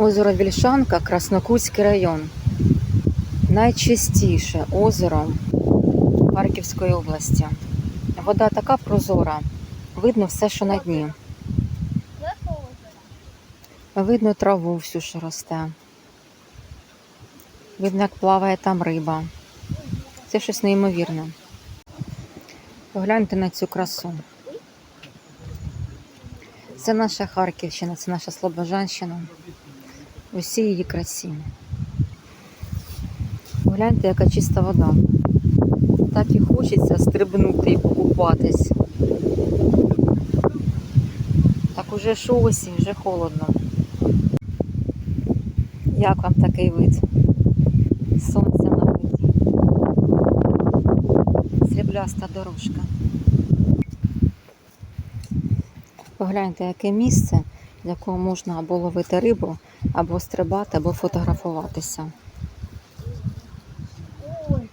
Озеро Вільшанка, Краснокутський район. Найчистіше озеро Харківської області. Вода така прозора. Видно все, що на дні. Видно траву всю, що росте. Видно, як плаває там риба. Це щось неймовірне. Погляньте на цю красу. Це наша Харківщина, це наша Слобожанщина. Усі її красі. Погляньте, яка чиста вода. Так і хочеться стрибнути і покупатись. Так уже ж осінь, вже холодно. Як вам такий вид? Сонце на воді. Срібляста дорожка. Погляньте, яке місце, з якого можна або ловити рибу, або стрибати, або фотографуватися. Ой,